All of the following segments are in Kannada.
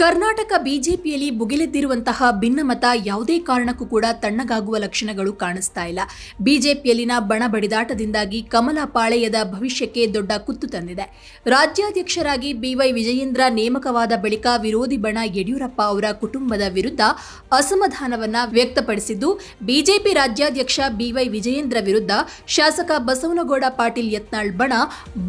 ಕರ್ನಾಟಕ ಬಿಜೆಪಿಯಲ್ಲಿ ಭುಗಿಲೆದ್ದಿರುವಂತಹ ಭಿನ್ನಮತ ಯಾವುದೇ ಕಾರಣಕ್ಕೂ ಕೂಡ ತಣ್ಣಗಾಗುವ ಲಕ್ಷಣಗಳು ಕಾಣಿಸ್ತಾ ಇಲ್ಲ. ಬಿಜೆಪಿಯಲ್ಲಿನ ಬಣ ಬಡಿದಾಟದಿಂದಾಗಿ ಕಮಲ ಪಾಳೆಯದ ಭವಿಷ್ಯಕ್ಕೆ ದೊಡ್ಡ ಕುತ್ತು ತಂದಿದೆ. ರಾಜ್ಯಾಧ್ಯಕ್ಷರಾಗಿ ಬಿವೈ ವಿಜಯೇಂದ್ರ ನೇಮಕವಾದ ಬಳಿಕ ವಿರೋಧಿ ಬಣ ಯಡಿಯೂರಪ್ಪ ಅವರ ಕುಟುಂಬದ ವಿರುದ್ಧ ಅಸಮಾಧಾನವನ್ನ ವ್ಯಕ್ತಪಡಿಸಿದ್ದು, ಬಿಜೆಪಿ ರಾಜ್ಯಾಧ್ಯಕ್ಷ ಬಿವೈ ವಿಜಯೇಂದ್ರ ವಿರುದ್ಧ ಶಾಸಕ ಬಸವನಗೌಡ ಪಾಟೀಲ್ ಯತ್ನಾಳ್ ಬಣ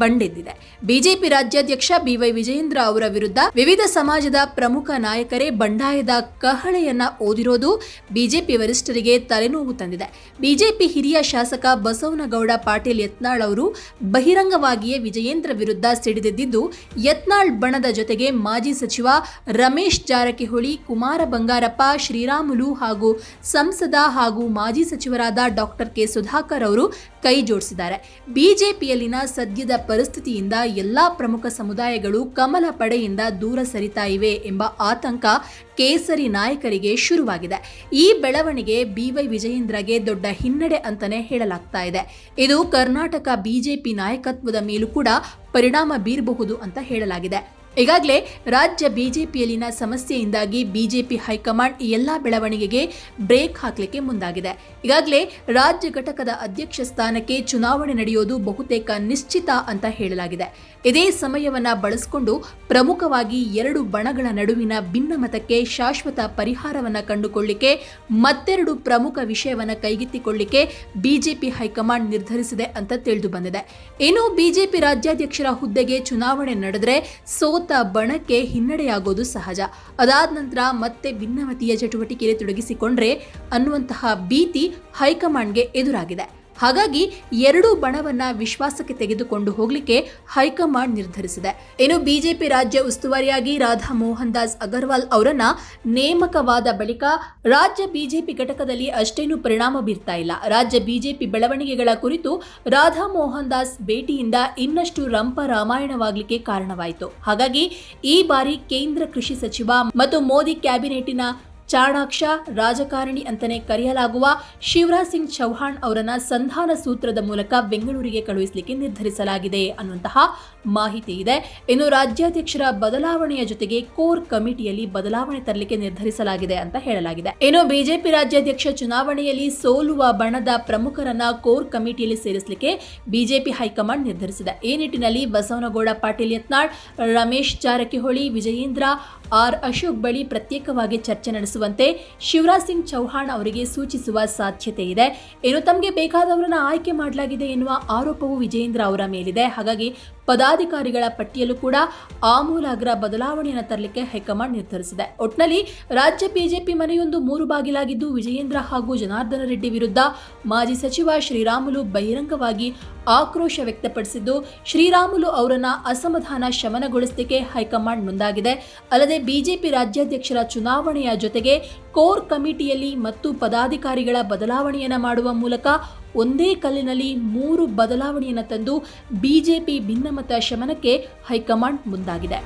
ಬಂಡೆದ್ದಿದೆ. ಬಿಜೆಪಿ ರಾಜ್ಯಾಧ್ಯಕ್ಷ ಬಿವೈ ವಿಜಯೇಂದ್ರ ಅವರ ವಿರುದ್ಧ ವಿವಿಧ ಸಮಾಜದ ಪ್ರಮುಖ ನಾಯಕರೇ ಬಂಡಾಯದ ಕಹಳೆಯನ್ನ ಓದಿರೋದು ಬಿಜೆಪಿ ವರಿಷ್ಠರಿಗೆ ತಲೆನೋವು ತಂದಿದೆ. ಬಿಜೆಪಿ ಹಿರಿಯ ಶಾಸಕ ಬಸವನಗೌಡ, ಪಾಟೀಲ್ ಯತ್ನಾಳ್ ಅವರು ಬಹಿರಂಗವಾಗಿಯೇ ವಿಜಯೇಂದ್ರ ವಿರುದ್ಧ ಸಿಡಿದೆದ್ದಿದ್ದು, ಯತ್ನಾಳ್ ಬಣದ ಜೊತೆಗೆ ಮಾಜಿ ಸಚಿವ ರಮೇಶ್ ಜಾರಕಿಹೊಳಿ, ಕುಮಾರ ಬಂಗಾರಪ್ಪ, ಶ್ರೀರಾಮುಲು ಹಾಗೂ ಸಂಸದ ಹಾಗೂ ಮಾಜಿ ಸಚಿವರಾದ ಡಾಕ್ಟರ್ ಕೆ. ಸುಧಾಕರ್ ಅವರು ಕೈ ಜೋಡಿಸಿದ್ದಾರೆ. ಬಿಜೆಪಿಯಲ್ಲಿನ ಸದ್ಯದ ಪರಿಸ್ಥಿತಿಯಿಂದ ಎಲ್ಲಾ ಪ್ರಮುಖ ಸಮುದಾಯಗಳು ಕಮಲ ಪಡೆಯಿಂದ ದೂರ ಸರಿತಾ ಇವೆ ಎಂಬ ಆತಂಕ ಕೇಸರಿ ನಾಯಕರಿಗೆ ಶುರುವಾಗಿದೆ. ಈ ಬೆಳವಣಿಗೆ ಬಿವೈ ವಿಜಯೇಂದ್ರಗೆ ದೊಡ್ಡ ಹಿನ್ನಡೆ ಅಂತಾನೆ ಹೇಳಲಾಗ್ತಾ ಇದೆ. ಇದು ಕರ್ನಾಟಕ ಬಿಜೆಪಿ ನಾಯಕತ್ವದ ಮೇಲೂ ಕೂಡ ಪರಿಣಾಮ ಬೀರಬಹುದು ಅಂತ ಹೇಳಲಾಗಿದೆ. ಈಗಾಗಲೇ ರಾಜ್ಯ ಬಿಜೆಪಿಯಲ್ಲಿನ ಸಮಸ್ಯೆಯಿಂದಾಗಿ ಬಿಜೆಪಿ ಹೈಕಮಾಂಡ್ ಈ ಎಲ್ಲ ಬೆಳವಣಿಗೆಗೆ ಬ್ರೇಕ್ ಹಾಕಲಿಕ್ಕೆ ಮುಂದಾಗಿದೆ. ಈಗಾಗಲೇ ರಾಜ್ಯ ಘಟಕದ ಅಧ್ಯಕ್ಷ ಸ್ಥಾನಕ್ಕೆ ಚುನಾವಣೆ ನಡೆಯೋದು ಬಹುತೇಕ ನಿಶ್ಚಿತ ಅಂತ ಹೇಳಲಾಗಿದೆ. ಇದೇ ಸಮಯವನ್ನ ಬಳಸಿಕೊಂಡು ಪ್ರಮುಖವಾಗಿ ಎರಡು ಬಣಗಳ ನಡುವಿನ ಭಿನ್ನಮತಕ್ಕೆ ಶಾಶ್ವತ ಪರಿಹಾರವನ್ನು ಕಂಡುಕೊಳ್ಳಿಕ್ಕೆ, ಮತ್ತೆರಡು ಪ್ರಮುಖ ವಿಷಯವನ್ನು ಕೈಗೆತ್ತಿಕೊಳ್ಳಿಕ್ಕೆ ಬಿಜೆಪಿ ಹೈಕಮಾಂಡ್ ನಿರ್ಧರಿಸಿದೆ ಅಂತ ತಿಳಿದು ಬಂದಿದೆ. ಇನ್ನು ಬಿಜೆಪಿ ರಾಜ್ಯಾಧ್ಯಕ್ಷರ ಹುದ್ದೆಗೆ ಚುನಾವಣೆ ನಡೆದರೆ ಸೋತ ಬಣಕ್ಕೆ ಹಿನ್ನಡೆಯಾಗೋದು ಸಹಜ. ಅದಾದ ನಂತರ ಮತ್ತೆ ಭಿನ್ನಮತೀಯ ಚಟುವಟಿಕೆಯಲ್ಲಿ ತೊಡಗಿಸಿಕೊಂಡ್ರೆ ಅನ್ನುವಂತಹ ಭೀತಿ ಹೈಕಮಾಂಡ್ಗೆ ಎದುರಾಗಿದೆ. ಹಾಗಾಗಿ ಎರಡೂ ಬಣವನ್ನ ವಿಶ್ವಾಸಕ್ಕೆ ತೆಗೆದುಕೊಂಡು ಹೋಗ್ಲಿಕ್ಕೆ ಹೈಕಮಾಂಡ್ ನಿರ್ಧರಿಸಿದೆ. ಇನ್ನು ಬಿಜೆಪಿ ರಾಜ್ಯ ಉಸ್ತುವಾರಿಯಾಗಿ ರಾಧಾ ಮೋಹನ್ ದಾಸ್ ಅಗರ್ವಾಲ್ ಅವರನ್ನ ನೇಮಕವಾದ ಬಳಿಕ ರಾಜ್ಯ ಬಿಜೆಪಿ ಘಟಕದಲ್ಲಿ ಅಷ್ಟೇನೂ ಪರಿಣಾಮ ಬೀರ್ತಾ ಇಲ್ಲ. ರಾಜ್ಯ ಬಿಜೆಪಿ ಬೆಳವಣಿಗೆಗಳ ಕುರಿತು ರಾಧಾ ಮೋಹನ್ ದಾಸ್ ಭೇಟಿಯಿಂದ ಇನ್ನಷ್ಟು ರಂಪ ರಾಮಾಯಣವಾಗಲಿಕ್ಕೆ ಕಾರಣವಾಯಿತು. ಹಾಗಾಗಿ ಈ ಬಾರಿ ಕೇಂದ್ರ ಕೃಷಿ ಸಚಿವ ಮತ್ತು ಮೋದಿ ಕ್ಯಾಬಿನೆಟಿನ ಚಾಣಾಕ್ಷ ರಾಜಕಾರಣಿ ಅಂತಾನೆ ಕರೆಯಲಾಗುವ ಶಿವರಾಜ್ ಸಿಂಗ್ ಚೌಹಾಣ್ ಅವರನ್ನ ಸಂಧಾನ ಸೂತ್ರದ ಮೂಲಕ ಬೆಂಗಳೂರಿಗೆ ಕಳುಹಿಸಲಿಕ್ಕೆ ನಿರ್ಧರಿಸಲಾಗಿದೆ ಅನ್ನುವಂತಹ ಮಾಹಿತಿ ಇದೆ. ಇನ್ನು ರಾಜ್ಯಾಧ್ಯಕ್ಷರ ಬದಲಾವಣೆಯ ಜೊತೆಗೆ ಕೋರ್ ಕಮಿಟಿಯಲ್ಲಿ ಬದಲಾವಣೆ ತರಲಿಕ್ಕೆ ನಿರ್ಧರಿಸಲಾಗಿದೆ ಅಂತ ಹೇಳಲಾಗಿದೆ. ಇನ್ನು ಬಿಜೆಪಿ ರಾಜ್ಯಾಧ್ಯಕ್ಷ ಚುನಾವಣೆಯಲ್ಲಿ ಸೋಲುವ ಬಣದ ಪ್ರಮುಖರನ್ನ ಕೋರ್ ಕಮಿಟಿಯಲ್ಲಿ ಸೇರಿಸಲಿಕ್ಕೆ ಬಿಜೆಪಿ ಹೈಕಮಾಂಡ್ ನಿರ್ಧರಿಸಿದೆ. ಈ ನಿಟ್ಟಿನಲ್ಲಿ ಬಸವನಗೌಡ, ಪಾಟೀಲ್ ಯತ್ನಾಳ್, ರಮೇಶ್ ಜಾರಕಿಹೊಳಿ, ವಿಜಯೇಂದ್ರ, ಆರ್ ಅಶೋಕ್ ಬಳಿ ಪ್ರತ್ಯೇಕವಾಗಿ ಚರ್ಚೆ ನಡೆಸುವಂತೆ ಶಿವರಾಜ್ ಸಿಂಗ್ ಚೌಹಾಣ್ ಅವರಿಗೆ ಸೂಚಿಸುವ ಸಾಧ್ಯತೆ ಇದೆ. ಇನ್ನು ತಮಗೆ ಬೇಕಾದವರನ್ನ ಆಯ್ಕೆ ಮಾಡಲಾಗಿದೆ ಎನ್ನುವ ಆರೋಪವು ವಿಜಯೇಂದ್ರ ಅವರ ಮೇಲಿದೆ. ಹಾಗಾಗಿ ಪದಾಧಿಕಾರಿಗಳ ಪಟ್ಟಿಯಲ್ಲೂ ಕೂಡ ಆಮೂಲಾಗ್ರ ಬದಲಾವಣೆಯನ್ನು ತರಲಿಕ್ಕೆ ಹೈಕಮಾಂಡ್ ನಿರ್ಧರಿಸಿದೆ. ಒಟ್ನಲ್ಲಿ ರಾಜ್ಯ ಬಿಜೆಪಿ ಮನೆಯೊಂದು ಮೂರು ಬಾಗಿಲಾಗಿದ್ದು ವಿಜಯೇಂದ್ರ ಹಾಗೂ ಜನಾರ್ದನ ರೆಡ್ಡಿ ವಿರುದ್ಧ ಮಾಜಿ ಸಚಿವ ಶ್ರೀರಾಮುಲು ಬಹಿರಂಗವಾಗಿ ಆಕ್ರೋಶ ವ್ಯಕ್ತಪಡಿಸಿದ್ದು, ಶ್ರೀರಾಮುಲು ಅವರನ್ನ ಅಸಮಾಧಾನ ಶಮನಗೊಳಿಸಲಿಕ್ಕೆ ಹೈಕಮಾಂಡ್ ಮುಂದಾಗಿದೆ. ಅಲ್ಲದೆ ಬಿಜೆಪಿ ರಾಜ್ಯಾಧ್ಯಕ್ಷರ ಚುನಾವಣೆಯ ಜೊತೆಗೆ ಕೋರ್ ಕಮಿಟಿಯಲ್ಲಿ ಮತ್ತು ಪದಾಧಿಕಾರಿಗಳ ಬದಲಾವಣೆಯನ್ನು ಮಾಡುವ ಮೂಲಕ ಒಂದೇ ಕಲ್ಲಿನಲ್ಲಿ ಮೂರು ಬದಲಾವಣೆಯನ್ನು ತಂದು ಬಿಜೆಪಿ ಭಿನ್ನಮತ ಶಮನಕ್ಕೆ ಹೈಕಮಾಂಡ್ ಮುಂದಾಗಿದೆ.